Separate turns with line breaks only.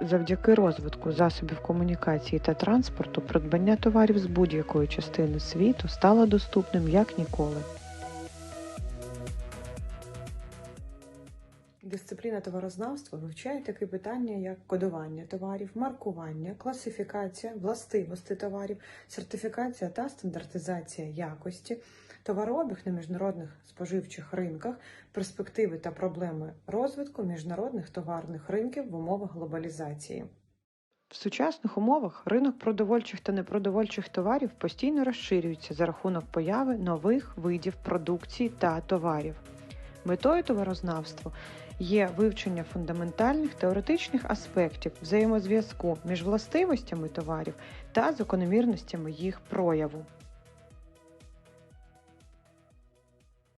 завдяки розвитку засобів комунікації та транспорту придбання товарів з будь-якої частини світу стало доступним як ніколи. Дисципліна товарознавства вивчає такі питання, як кодування товарів, маркування, класифікація, властивості товарів, сертифікація та стандартизація якості, товарообіг на міжнародних споживчих ринках, перспективи та проблеми розвитку міжнародних товарних ринків в умовах глобалізації. В сучасних умовах ринок продовольчих та непродовольчих товарів постійно розширюється за рахунок появи нових видів продукції та товарів. Метою товарознавства є вивчення фундаментальних теоретичних аспектів взаємозв'язку між властивостями товарів та закономірностями їх прояву.